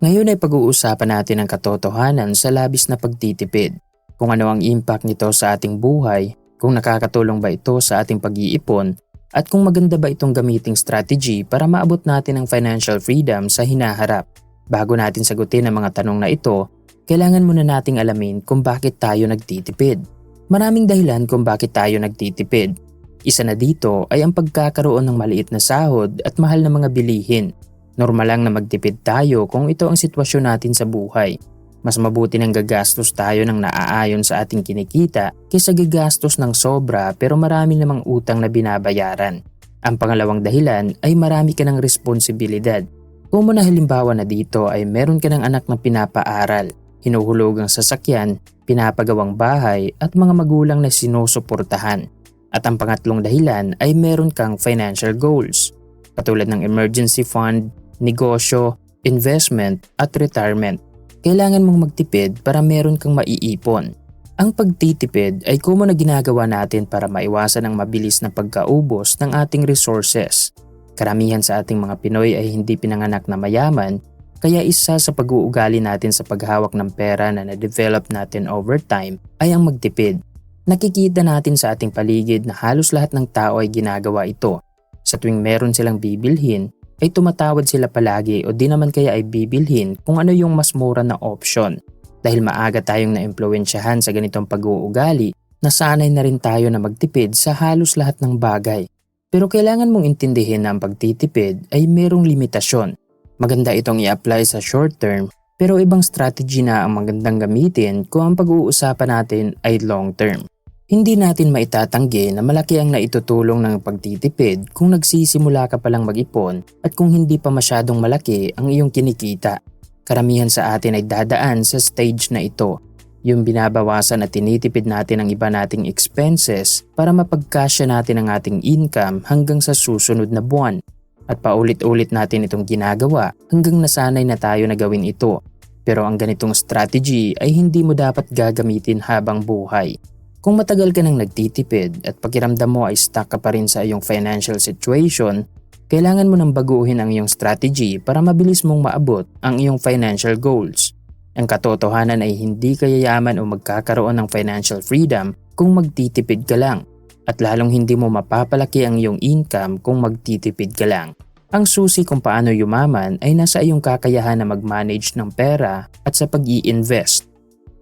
Ngayon ay pag-uusapan natin ang katotohanan sa labis na pagtitipid. Kung ano ang impact nito sa ating buhay, kung nakakatulong ba ito sa ating pag-iipon, at kung maganda ba itong gamiting strategy para maabot natin ang financial freedom sa hinaharap. Bago natin sagutin ang mga tanong na ito, kailangan muna nating alamin kung bakit tayo nagtitipid. Maraming dahilan kung bakit tayo nagtitipid. Isa na dito ay ang pagkakaroon ng maliit na sahod at mahal na mga bilihin Normal lang na magtipid tayo kung ito ang sitwasyon natin sa buhay. Mas mabuti nang gagastos tayo ng naaayon sa ating kinikita kaysa gagastos ng sobra pero marami namang utang na binabayaran. Ang pangalawang dahilan ay marami ka ng responsibilidad. Kung na halimbawa na dito ay meron ka ng anak na pinapaaral, hinuhulugang sasakyan, pinapagawang bahay at mga magulang na sinusuportahan. At ang pangatlong dahilan ay meron kang financial goals, katulad ng emergency fund, negosyo, investment at retirement. Kailangan mong magtipid para meron kang maiipon. Ang pagtitipid ay common na ginagawa natin para maiwasan ang mabilis na pagkaubos ng ating resources. Karamihan sa ating mga Pinoy ay hindi pinanganak na mayaman, kaya isa sa pag-uugali natin sa paghawak ng pera na na-develop natin over time ay ang magtipid. Nakikita natin sa ating paligid na halos lahat ng tao ay ginagawa ito. Sa tuwing meron silang bibilhin, ay tumatawad sila palagi o di naman kaya ay bibilhin kung ano yung mas mura na option. Dahil maaga tayong naimpluensyahan sa ganitong pag-uugali, nasanay na rin tayo na magtipid sa halos lahat ng bagay. Pero kailangan mong intindihin na ang pagtitipid ay merong limitasyon. Maganda itong i-apply sa short term pero ibang strategy na ang magandang gamitin kung ang pag-uusapan natin ay long term. Hindi natin maitatanggi na malaki ang naitutulong ng pagtitipid kung nagsisimula ka palang mag-ipon at kung hindi pa masyadong malaki ang iyong kinikita. Karamihan sa atin ay dadaan sa stage na ito. Yung binabawasan at tinitipid natin ang iba nating expenses para mapagkasya natin ang ating income hanggang sa susunod na buwan. At paulit-ulit natin itong ginagawa hanggang nasanay na tayo na gawin ito. Pero ang ganitong strategy ay hindi mo dapat gagamitin habang buhay. Kung matagal ka nang nagtitipid at pakiramdam mo ay stuck ka pa rin sa iyong financial situation, kailangan mo nang baguhin ang iyong strategy para mabilis mong maabot ang iyong financial goals. Ang katotohanan ay hindi ka yayaman o magkakaroon ng financial freedom kung magtitipid ka lang at lalong hindi mo mapapalaki ang iyong income kung magtitipid ka lang. Ang susi kung paano yumaman ay nasa iyong kakayahan na mag-manage ng pera at sa pag invest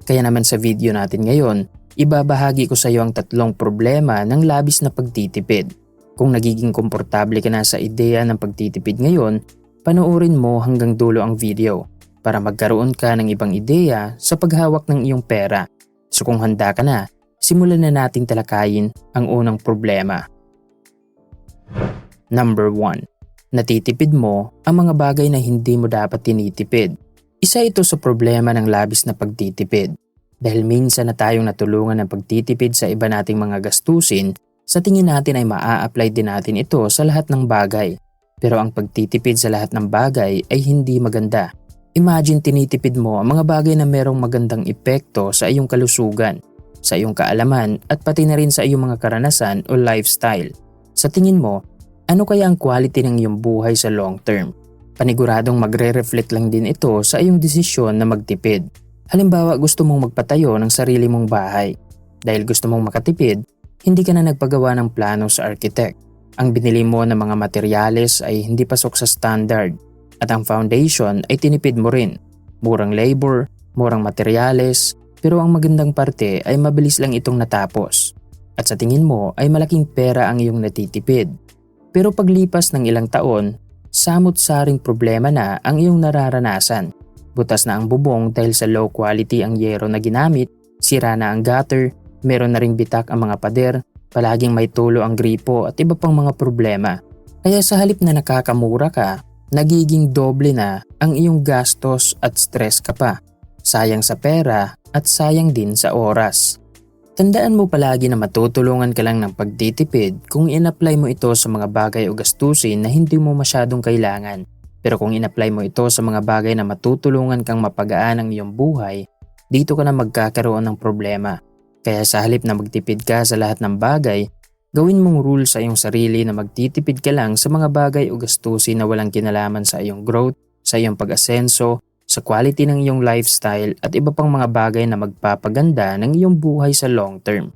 Kaya naman sa video natin ngayon, ibabahagi ko sa iyo ang tatlong problema ng labis na pagtitipid. Kung nagiging komportable ka na sa ideya ng pagtitipid ngayon, panoorin mo hanggang dulo ang video para magkaroon ka ng ibang ideya sa paghawak ng iyong pera. So kung handa ka na, simulan na nating talakayin ang unang problema. Number 1. Natitipid mo ang mga bagay na hindi mo dapat tinitipid. Isa ito sa problema ng labis na pagtitipid. Dahil minsan na tayong natulungan ng pagtitipid sa iba nating mga gastusin, sa tingin natin ay maa-apply din natin ito sa lahat ng bagay. Pero ang pagtitipid sa lahat ng bagay ay hindi maganda. Imagine tinitipid mo ang mga bagay na merong magandang epekto sa iyong kalusugan, sa iyong kaalaman at pati na rin sa iyong mga karanasan o lifestyle. Sa tingin mo, ano kaya ang quality ng iyong buhay sa long term? Paniguradong magre-reflect lang din ito sa iyong desisyon na magtipid. Halimbawa gusto mong magpatayo ng sarili mong bahay. Dahil gusto mong makatipid, hindi ka na nagpagawa ng plano sa architect. Ang binili mo ng mga materyales ay hindi pasok sa standard at ang foundation ay tinipid mo rin. Murang labor, murang materyales, pero ang magandang parte ay mabilis lang itong natapos. At sa tingin mo ay malaking pera ang iyong natitipid. Pero paglipas ng ilang taon, samot-saring problema na ang iyong nararanasan Butas na ang bubong dahil sa low quality ang yero na ginamit, sira na ang gutter, meron na ring bitak ang mga pader, palaging may tulo ang gripo at iba pang mga problema. Kaya sa halip na nakakamura ka, nagiging doble na ang iyong gastos at stress ka pa. Sayang sa pera at sayang din sa oras. Tandaan mo palagi na matutulungan ka lang ng pagtitipid kung in-apply mo ito sa mga bagay o gastusin na hindi mo masyadong kailangan pero kung in-apply mo ito sa mga bagay na matutulungan kang mapagaan ang iyong buhay, dito ka na magkakaroon ng problema. Kaya sa halip na magtipid ka sa lahat ng bagay, gawin mong rule sa iyong sarili na magtitipid ka lang sa mga bagay o gastusin na walang kinalaman sa iyong growth, sa iyong pag-asenso, sa quality ng iyong lifestyle at iba pang mga bagay na magpapaganda ng iyong buhay sa long term.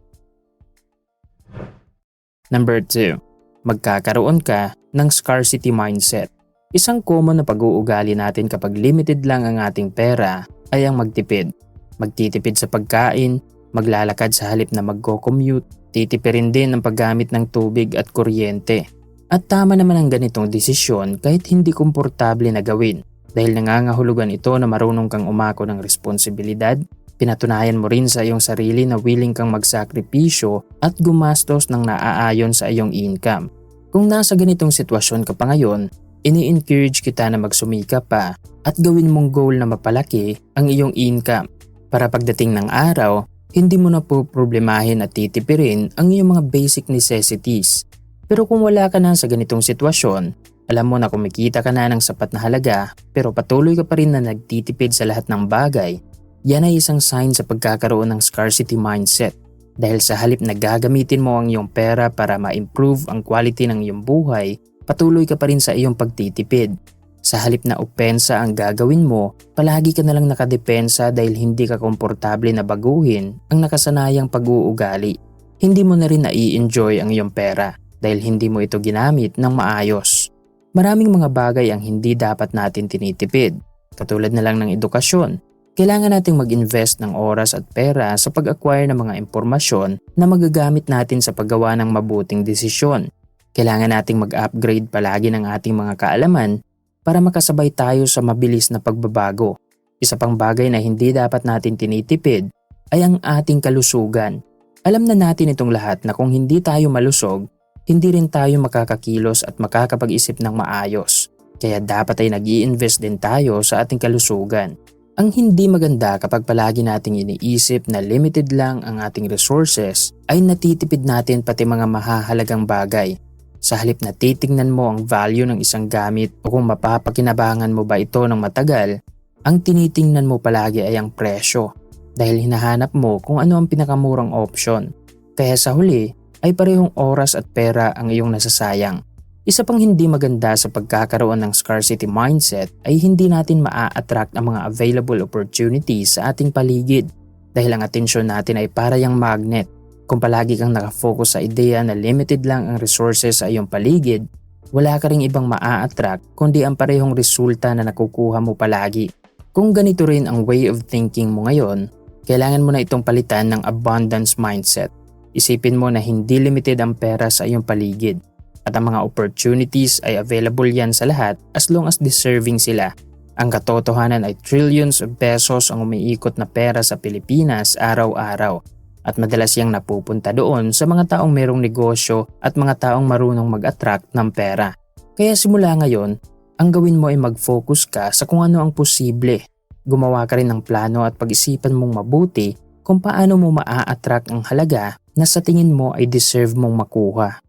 Number 2. Magkakaroon ka ng scarcity mindset. Isang common na pag-uugali natin kapag limited lang ang ating pera ay ang magtipid. Magtitipid sa pagkain, maglalakad sa halip na magko-commute, titipirin din ang paggamit ng tubig at kuryente. At tama naman ang ganitong desisyon kahit hindi komportable na gawin dahil nangangahulugan ito na marunong kang umako ng responsibilidad, pinatunayan mo rin sa iyong sarili na willing kang magsakripisyo at gumastos ng naaayon sa iyong income. Kung nasa ganitong sitwasyon ka pa ngayon, ini-encourage kita na magsumika pa at gawin mong goal na mapalaki ang iyong income para pagdating ng araw, hindi mo na po problemahin at titipirin ang iyong mga basic necessities pero kung wala ka na sa ganitong sitwasyon, alam mo na kumikita ka na ng sapat na halaga pero patuloy ka pa rin na nagtitipid sa lahat ng bagay, yan ay isang sign sa pagkakaroon ng scarcity mindset. Dahil sa halip na gagamitin mo ang iyong pera para ma-improve ang quality ng iyong buhay, patuloy ka pa rin sa iyong pagtitipid. Sa halip na opensa ang gagawin mo, palagi ka na lang nakadepensa dahil hindi ka komportable na baguhin ang nakasanayang pag-uugali. Hindi mo na rin nai-enjoy ang iyong pera dahil hindi mo ito ginamit ng maayos. Maraming mga bagay ang hindi dapat natin tinitipid, katulad na lang ng edukasyon. Kailangan nating mag-invest ng oras at pera sa pag-acquire ng mga impormasyon na magagamit natin sa paggawa ng mabuting desisyon. Kailangan nating mag-upgrade palagi ng ating mga kaalaman para makasabay tayo sa mabilis na pagbabago. Isa pang bagay na hindi dapat natin tinitipid ay ang ating kalusugan. Alam na natin itong lahat na kung hindi tayo malusog, hindi rin tayo makakakilos at makakapag-isip ng maayos. Kaya dapat ay nag invest din tayo sa ating kalusugan. Ang hindi maganda kapag palagi nating iniisip na limited lang ang ating resources ay natitipid natin pati mga mahahalagang bagay. Sa halip na titingnan mo ang value ng isang gamit o kung mapapakinabangan mo ba ito ng matagal, ang tinitingnan mo palagi ay ang presyo dahil hinahanap mo kung ano ang pinakamurang option. Kaya sa huli, ay parehong oras at pera ang iyong nasasayang. Isa pang hindi maganda sa pagkakaroon ng scarcity mindset ay hindi natin maa-attract ang mga available opportunities sa ating paligid dahil ang atensyon natin ay para yung magnet. Kung palagi kang nakafocus sa ideya na limited lang ang resources sa iyong paligid, wala ka ring ibang maa-attract kundi ang parehong resulta na nakukuha mo palagi. Kung ganito rin ang way of thinking mo ngayon, kailangan mo na itong palitan ng abundance mindset Isipin mo na hindi limited ang pera sa iyong paligid at ang mga opportunities ay available yan sa lahat as long as deserving sila. Ang katotohanan ay trillions of pesos ang umiikot na pera sa Pilipinas araw-araw at madalas yang napupunta doon sa mga taong merong negosyo at mga taong marunong mag-attract ng pera. Kaya simula ngayon, ang gawin mo ay mag-focus ka sa kung ano ang posible. Gumawa ka rin ng plano at pag-isipan mong mabuti kung paano mo maa-attract ang halaga na sa tingin mo ay deserve mong makuha.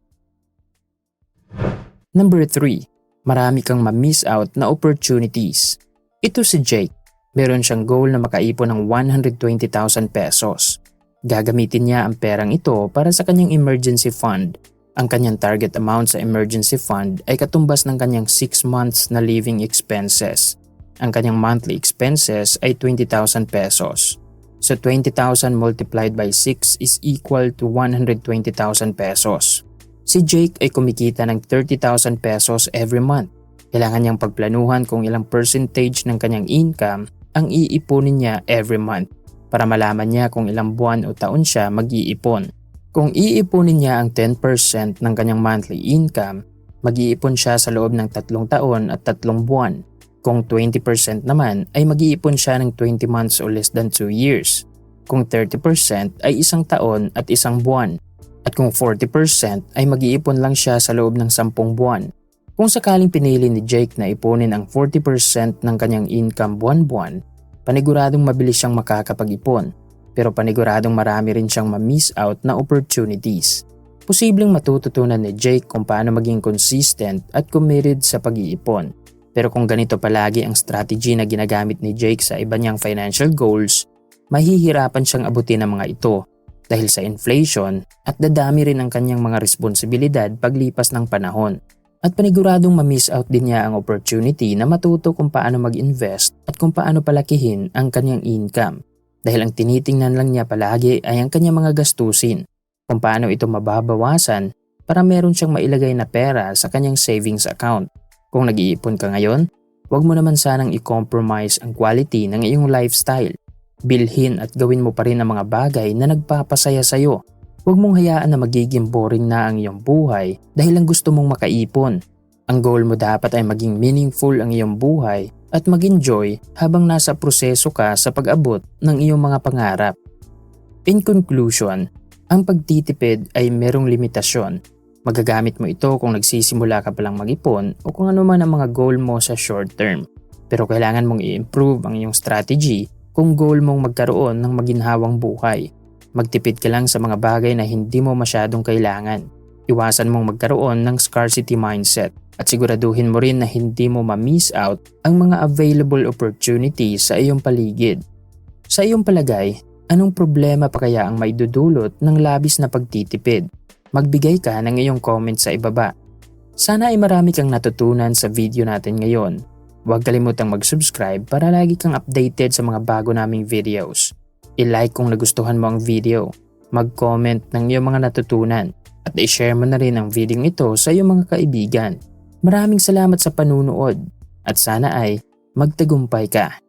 Number 3. Marami kang ma-miss out na opportunities. Ito si Jake. Meron siyang goal na makaipon ng 120,000 pesos. Gagamitin niya ang perang ito para sa kanyang emergency fund. Ang kanyang target amount sa emergency fund ay katumbas ng kanyang 6 months na living expenses. Ang kanyang monthly expenses ay 20,000 pesos. So 20,000 multiplied by 6 is equal to 120,000 pesos. Si Jake ay kumikita ng 30,000 pesos every month. Kailangan niyang pagplanuhan kung ilang percentage ng kanyang income ang iipunin niya every month para malaman niya kung ilang buwan o taon siya mag-iipon. Kung iipunin niya ang 10% ng kanyang monthly income, mag-iipon siya sa loob ng tatlong taon at tatlong buwan. Kung 20% naman ay mag-iipon siya ng 20 months or less than 2 years. Kung 30% ay isang taon at isang buwan. At kung 40% ay mag-iipon lang siya sa loob ng 10 buwan. Kung sakaling pinili ni Jake na ipunin ang 40% ng kanyang income buwan-buwan, paniguradong mabilis siyang makakapag-ipon. Pero paniguradong marami rin siyang ma-miss out na opportunities. Posibleng matututunan ni Jake kung paano maging consistent at committed sa pag-iipon pero kung ganito palagi ang strategy na ginagamit ni Jake sa iba niyang financial goals, mahihirapan siyang abutin ang mga ito dahil sa inflation at dadami rin ang kanyang mga responsibilidad paglipas ng panahon. At paniguradong ma-miss out din niya ang opportunity na matuto kung paano mag-invest at kung paano palakihin ang kanyang income. Dahil ang tinitingnan lang niya palagi ay ang kanyang mga gastusin, kung paano ito mababawasan para meron siyang mailagay na pera sa kanyang savings account. Kung nag-iipon ka ngayon, huwag mo naman sanang i-compromise ang quality ng iyong lifestyle. Bilhin at gawin mo pa rin ang mga bagay na nagpapasaya sa'yo Huwag mong hayaan na magiging boring na ang iyong buhay dahil lang gusto mong makaipon. Ang goal mo dapat ay maging meaningful ang iyong buhay at mag-enjoy habang nasa proseso ka sa pag-abot ng iyong mga pangarap. In conclusion, ang pagtitipid ay merong limitasyon. Magagamit mo ito kung nagsisimula ka palang mag-ipon o kung ano man ang mga goal mo sa short term. Pero kailangan mong i-improve ang iyong strategy kung goal mong magkaroon ng maginhawang buhay. Magtipid ka lang sa mga bagay na hindi mo masyadong kailangan. Iwasan mong magkaroon ng scarcity mindset at siguraduhin mo rin na hindi mo ma-miss out ang mga available opportunities sa iyong paligid. Sa iyong palagay, anong problema pa kaya ang maidudulot ng labis na pagtitipid? Magbigay ka ng iyong comment sa ibaba. Sana ay marami kang natutunan sa video natin ngayon. Huwag kalimutang mag-subscribe para lagi kang updated sa mga bago naming videos i-like kung nagustuhan mo ang video, mag-comment ng iyong mga natutunan, at i-share mo na rin ang video ito sa iyong mga kaibigan. Maraming salamat sa panunood at sana ay magtagumpay ka.